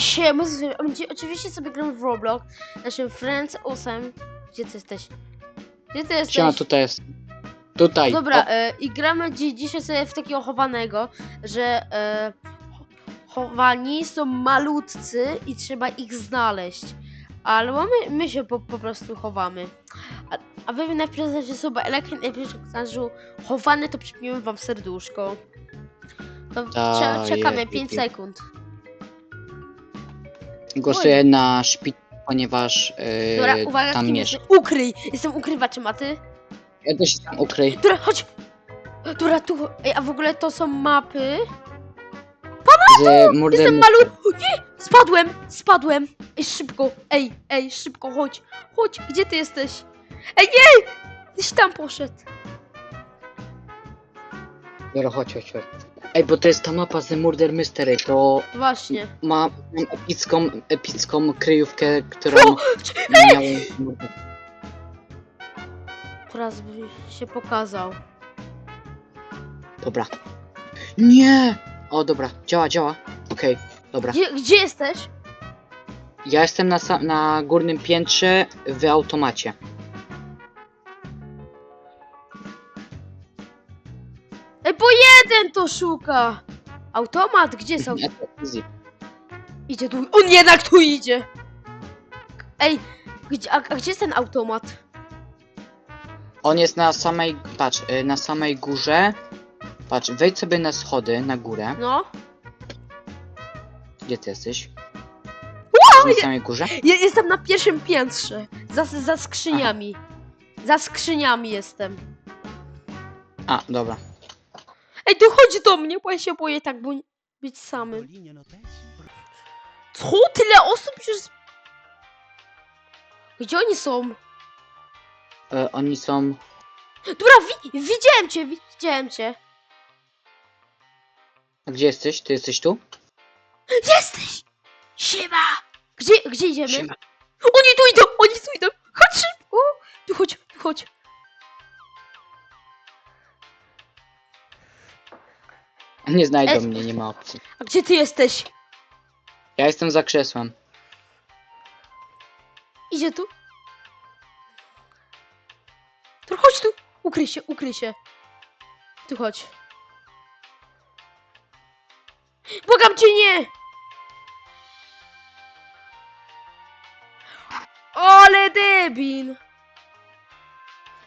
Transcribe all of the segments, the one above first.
Siema, oczywiście sobie gram w Roblox. Naszym Friends 8. Gdzie ty jesteś? Gdzie ty jesteś? Siema, tutaj jest. Tutaj. Dobra, e, i gramy dzi dzisiaj sobie w takiego chowanego, że e, cho- chowani są malutcy i trzeba ich znaleźć. Ale my, my się po, po prostu chowamy. A, a wy mi napiszecie sobie elektryn, najpierw w komentarzu chowany, to przypniemy wam serduszko. To cze- czekamy je- 5 je- sekund. Głosuję na szpit, ponieważ yy, Dobra, uwaga, tam kim jestem? Ukryj! Jestem ukrywaczem, a ty? Ja też się tam ukryj. Dobra, chodź! Dobra, tu. Ej, a w ogóle to są mapy. Z. Jestem malutki. Nie! Spadłem! Spadłem! Ej, szybko! Ej, ej, szybko, chodź! Chodź! Gdzie ty jesteś? Ej, nie! Gdzieś tam poszedł. Dobra, chodź, chodź, chodź. Ej, bo to jest ta mapa z Murder Mystery, to Właśnie. ma mam epicką, epicką kryjówkę, którą miałem... Teraz by się pokazał. Dobra. Nie! O, dobra, działa, działa. Okej, dobra. Gdzie, gdzie jesteś? Ja jestem na, sa- na górnym piętrze w automacie. Ej, bo jeden to szuka! Automat, gdzie są? Ja. Idzie tu. On jednak tu idzie! Ej, gdzie, a, a gdzie jest ten automat? On jest na samej, patrz, y, na samej górze. Patrz, wejdź sobie na schody, na górę. No. Gdzie ty jesteś? na samej górze? Je, jestem na pierwszym piętrze. Za, za skrzyniami. Za skrzyniami jestem. A, dobra. Ej, tu chodź do mnie, bo ja się boję tak bu- być samym. Co? Tyle osób już... Gdzie oni są? E, oni są... Dobra, wi widziałem cię, widziałem cię. A gdzie jesteś? Ty jesteś tu? Jesteś! Siema! Gdzie, gdzie idziemy? Siema. Oni tu idą, oni tu idą. Chodź szybko. Tu chodź, tu chodź. Nie znajdą Ej. mnie, nie ma opcji. A gdzie ty jesteś? Ja jestem za krzesłem. Idzie tu. Tu chodź tu. Ukryj się, ukryj się. Tu chodź. Błagam cię nie! Ale debil!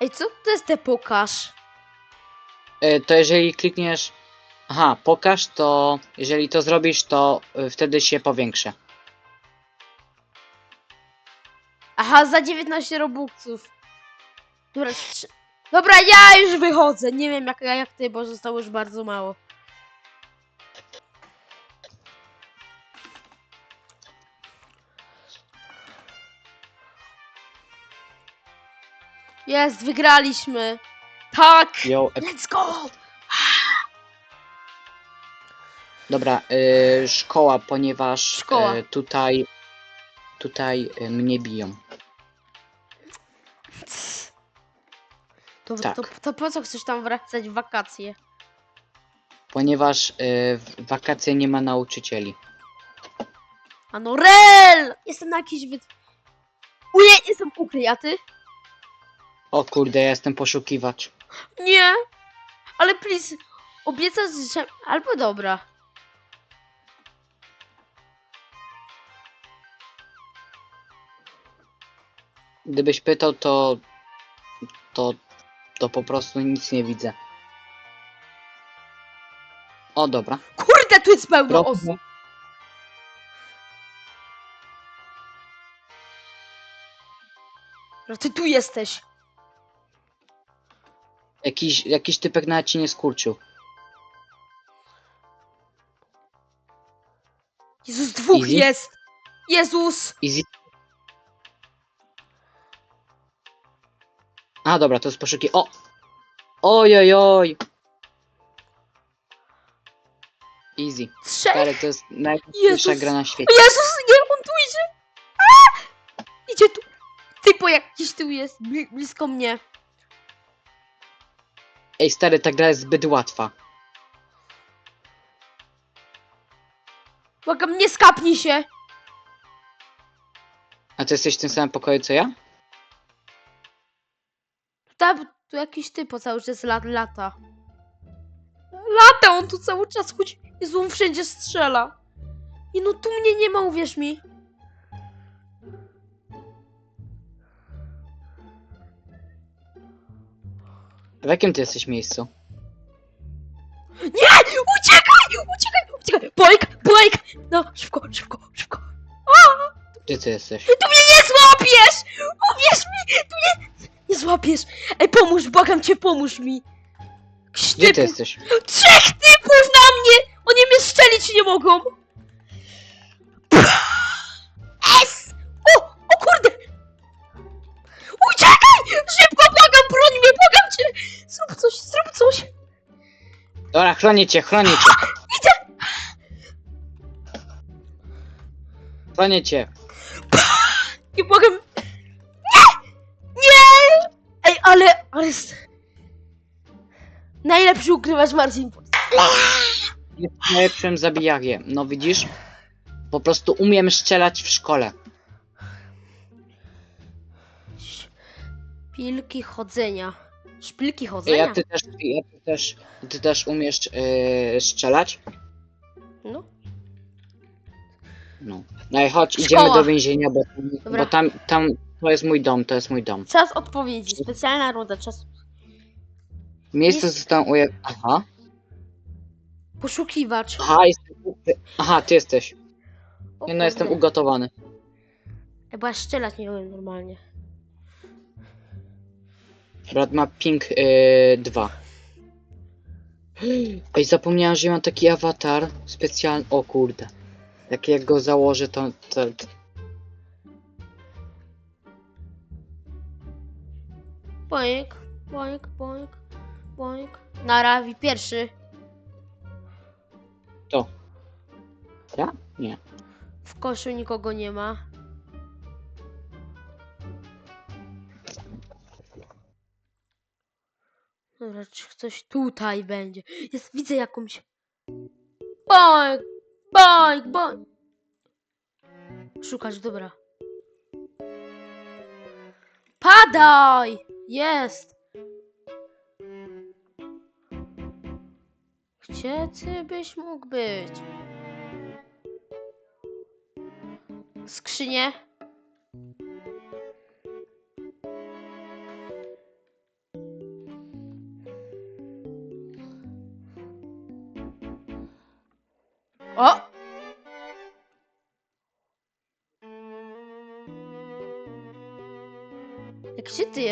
Ej, co to jest te pokaż? E, to jeżeli klikniesz... Aha, pokaż, to jeżeli to zrobisz, to y, wtedy się powiększę. Aha, za 19 robuxów. Dobra, Dobra, ja już wychodzę. Nie wiem jak, jak ty, bo zostało już bardzo mało. Jest, wygraliśmy. Tak! Yo, e, Let's go! Dobra, y, szkoła, ponieważ Szkoła. y, tutaj... Tutaj y, mnie biją. To, Tak. to, to po co chcesz tam wracać w wakacje? Ponieważ y, w wakacje nie ma nauczycieli. A no rel! Jestem na jakiś wy... Uje, jestem ukryj, a ty? O kurde, ja jestem poszukiwacz. Nie! Ale please, obiecać, że... Albo dobra. Gdybyś pytał, to... To... To po prostu nic nie widzę. O, dobra. Kurde, tu jest pełno Pro- osób. No ty tu jesteś. Jakiś, jakiś typek nawet ci nie skurczył. Jezus, dwóch Easy? jest. Jezus! Easy. A, dobra, to jest poszuki. O! Oj, oj, oj! Easy. Trzech! Stary, to jest najlepsza Jezus. gra na świecie. Jezus, nie, on tu idzie! A! Idzie tu. Typo jakiś tu jest, bli blisko mnie. Ej, stary, ta gra jest zbyt łatwa. Błagam, nie skapnij się! A ty jesteś w tym samym pokoju co ja? Tam tu jakiś typo cały czas lat, lata. Lata on tu cały czas chodzi. Jezu, on wszędzie strzela. I no tu mnie nie ma, uwierz mi. W jakim ty jesteś miejscu? Nie! Uciekaj! Uciekaj! Uciekaj! Boik! Boik! No, szybko, szybko, szybko. Gdzie ty jesteś? Tu mnie nie złapiesz! Uwierz mi! Tu mnie nie złapiesz! Błagam cię, pomóż mi! Gdzie ty jesteś? Trzech typów na mnie! Oni mnie strzelić nie mogą! Es! O! O kurde! Uciekaj! Szybko, błagam, broń mnie, błagam cię! Zrób coś, zrób coś! Dobra, chronię cię, chronię cię. Idę! Chronię cię. Nie błagam! Ale... ale... s- Najlepszy ukrywać Marcin. Jest najlepszym zabijakiem. No widzisz? Po prostu umiem strzelać w szkole. Szpilki chodzenia. Szpilki chodzenia? a ty też, a ty też, ty też umiesz yy, strzelać? No. No. No i chodź, Szkoła. idziemy do więzienia, bo, Dobra. bo tam, tam, to jest mój dom, to jest mój dom. Czas odpowiedzi. Specjalna runda. Czas. Miejsce Jest- zostało uję... Aha. Poszukiwacz. Aha, jestem... Aha, ty jesteś. O Nie no, jestem kurde. ugotowany. Ja strzelać nie umiem normalnie. Brat ma ping 2. Ej, zapomniałem, że mam taki awatar specjalny. O kurde. Jak jak go założę, to. to... Boink, boink, boink, boink. Narawi pierwszy. Ja? Nie. W koszu nikogo nie ma. Dobra, czy coś tutaj będzie? Jest, widzę jakąś. Boink, boink, boink. Szukać, dobra. Padaj! Jest! Gdzie ty byś mógł być? Skrzynie.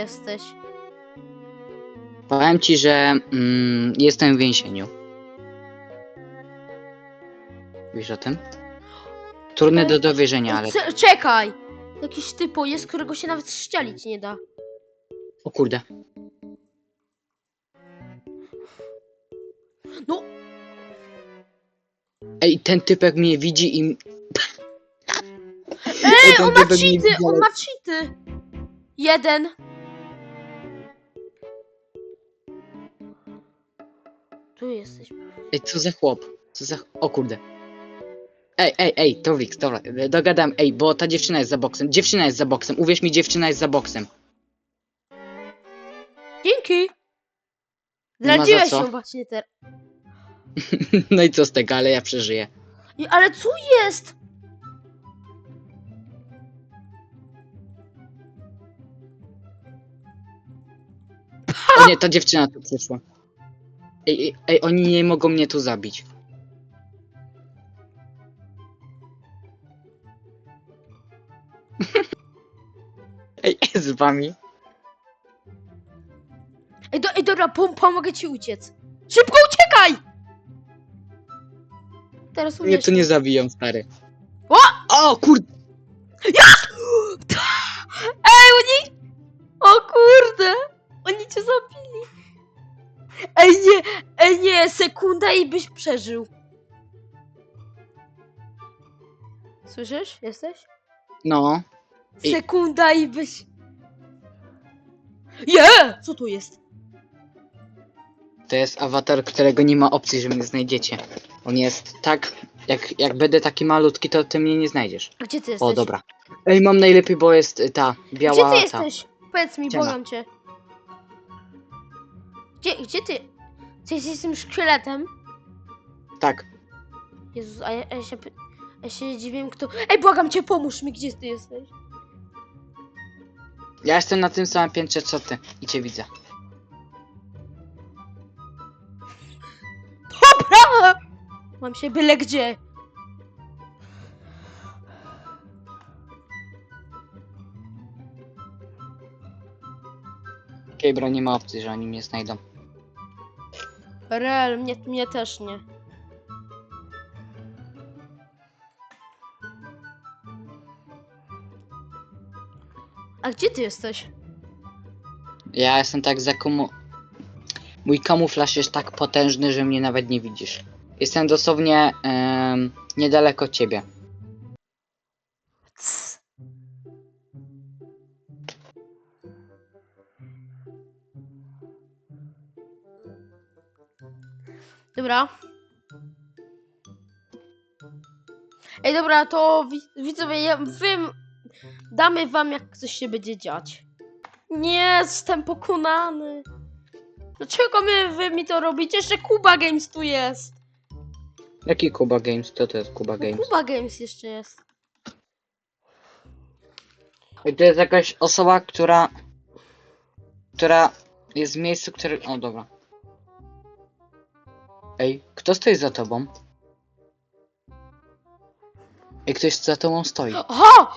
Jesteś? Powiem ci, że mm, jestem w więzieniu. Wiesz o tym? Trudny do dowierzenia, ale. C- czekaj! Jakiś typo jest, którego się nawet strzelić nie da. O kurde. No, Ej, ten typek mnie widzi i. Ej, ten on ma typek mnie cheaty! widzi, On ale- ma cheaty! Jeden. Tu jesteś. Ej, co za chłop? Co za. O kurde. Ej, ej, ej, Towix, dobra, dogadam, ej, bo ta dziewczyna jest za boksem. Dziewczyna jest za boksem, uwierz mi, dziewczyna jest za boksem. Dzięki! Nie ma za Zdradziłeś co. ją właśnie teraz. No i co z tego, ale ja przeżyję. I- Ale co jest? O nie, ta dziewczyna tu przyszła. Ej, ej, ej, oni nie mogą mnie tu zabić. Ej, z wami. Ej, do, ej dobra, pom pomogę ci uciec. Szybko uciekaj! Teraz Mnie umiesz. tu nie zabiją, stary. O! O, kurde! Ej, Sekunda i byś przeżył. Słyszysz? Jesteś? No. Ej. Sekunda i byś... Je! Co tu jest? To jest awatar, którego nie ma opcji, że mnie znajdziecie. On jest tak Jak, jak będę taki malutki, to ty mnie nie znajdziesz. A Gdzie ty jesteś? O, dobra. Ej, mam najlepiej, bo jest y, ta biała Gdzie ty ta. jesteś? Powiedz mi, Ściana. błagam cię. Gdzie, gdzie ty? Ty jesteś tym szkieletem? Tak. Jezus, a ja, a ja się, py- a ja się dziwię, kto... Ej, błagam cię, pomóż mi, gdzie ty jesteś? Ja jestem na tym samym piętrze co ty i cię widzę. Dobra! Mam się byle gdzie. Okej, bro, nie ma opcji, że oni mnie znajdą. Rel, mnie, mnie też nie. A gdzie ty jesteś? Ja jestem tak zakomu... Mój kamuflaż jest tak potężny, że mnie nawet nie widzisz. Jestem dosłownie niedaleko ciebie. Dobra. Ej, dobra, to wi- widzowie, ja, wy, damy wam jak coś się będzie dziać. Nie, jestem pokonany. Dlaczego my, wy mi to robicie? Jeszcze Kuba Games tu jest. Jaki Kuba Games? Kto to jest Kuba No, Games? Kuba Games jeszcze jest. I to jest jakaś osoba, która... Która jest w miejscu, które... O, dobra. Ej, kto stoi za tobą? Ej, ktoś za tobą stoi. Aha!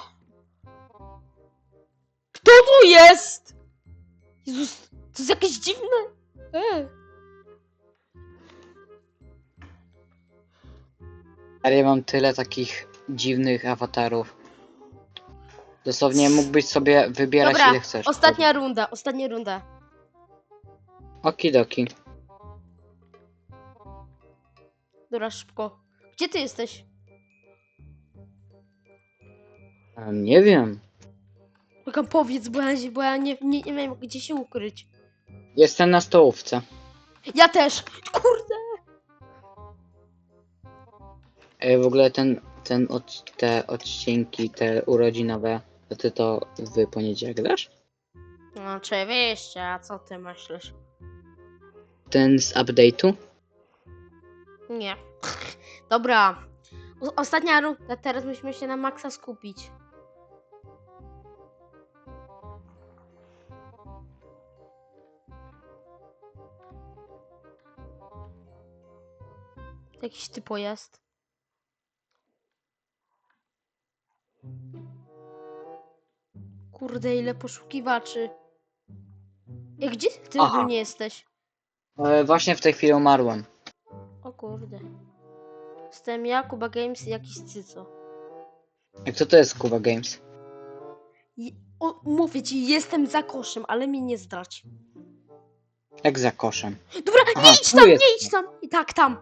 Kto tu jest? Jezus, to jest jakieś dziwne. E. Ale ja mam tyle takich dziwnych awatarów. Dosłownie mógłbyś sobie wybierać Dobra, ile chcesz. ostatnia runda, ostatnia runda. Okidoki. Dobra, szybko. Gdzie ty jesteś? Um, nie wiem. Tylko powiedz, bo ja, bo ja nie, nie, nie wiem gdzie się ukryć. Jestem na stołówce. Ja też. Kurde. Ej, w ogóle ten, ten od, te odcinki, te urodzinowe, to ty to w poniedziałek dasz? No oczywiście, a co ty myślisz? Ten z update'u? Nie. Dobra. O, ostatnia runda, teraz musimy się na maksa skupić. Jakiś typo jest. Kurde, ile poszukiwaczy. Ej, gdzie ty Aha. nie jesteś? E, właśnie w tej chwili umarłem. O kurde. Jestem ja, Kuba Games i jakiś cyco. A kto to jest Kuba Games? I, o, mówię ci, jestem za koszem, ale mnie nie zdradź. Jak za koszem. Dobra, Aha, nie idź tam, jest. nie idź tam! I tak, tam.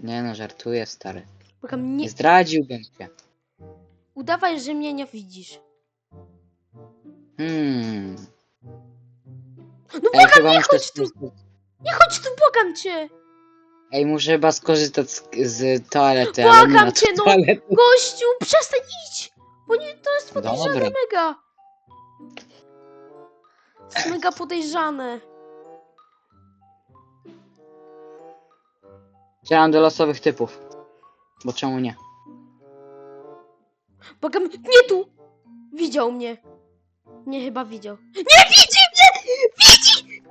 Nie no, żartuję, stary. Błagam, nie, Nie zdradziłbym cię. udawaj, że mnie nie widzisz. Hmm. No Ej, błagam, nie chodź tu, nie chodź tu, błagam cię! Ej, muszę chyba skorzystać z, z toalety, ale nie Błagam cię, no. toalety. Gościu, przestań iść! Bo nie, to jest podejrzane Dobra. mega. To jest mega podejrzane. Chciałem do losowych typów. Bo czemu nie? Błagam, nie tu! Widział mnie. Nie, chyba widział. Nie widzi mnie! Widzi!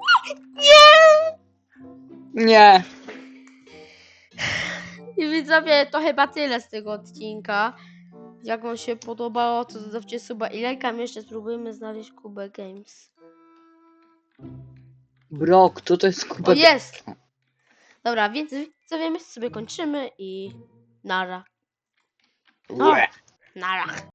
Nie! Nie! I widzowie, to chyba tyle z tego odcinka. Jak wam się podobało, to zostawcie suba i lajka. My jeszcze spróbujemy znaleźć Kubę Games. Bro, kto to jest Kuba O, jest! Dobra, więc widzowie, my sobie kończymy i nara. Games? Nara.